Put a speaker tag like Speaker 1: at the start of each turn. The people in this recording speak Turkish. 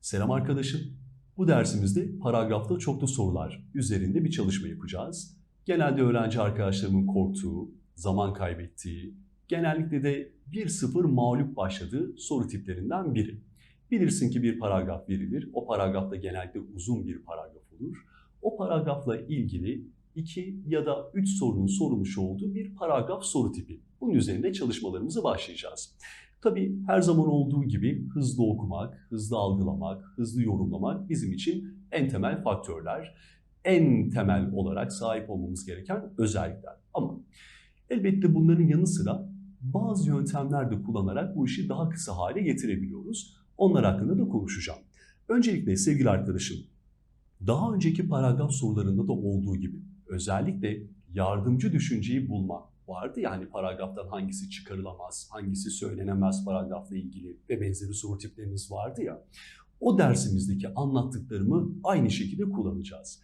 Speaker 1: Selam arkadaşım. Bu dersimizde paragrafta çoklu sorular üzerinde bir çalışma yapacağız. Genelde öğrenci arkadaşlarımın korktuğu, zaman kaybettiği, genellikle de 1-0 mağlup başladığı soru tiplerinden biri. Bilirsin ki bir paragraf verilir. O paragrafta genellikle uzun bir paragraf olur. O paragrafla ilgili 2 ya da 3 sorunun sorulmuş olduğu bir paragraf soru tipi. Bunun üzerinde çalışmalarımızı başlayacağız. Tabii her zaman olduğu gibi hızlı okumak, hızlı algılamak, hızlı yorumlamak bizim için en temel faktörler. En temel olarak sahip olmamız gereken özellikler. Ama elbette bunların yanı sıra bazı yöntemler de kullanarak bu işi daha kısa hale getirebiliyoruz. Onlar hakkında da konuşacağım. Öncelikle sevgili arkadaşım, daha önceki paragraf sorularında da olduğu gibi özellikle yardımcı düşünceyi bulma vardı ya hani paragraftan hangisi çıkarılamaz, hangisi söylenemez paragrafla ilgili ve benzeri soru tiplerimiz vardı ya. O dersimizdeki anlattıklarımı aynı şekilde kullanacağız.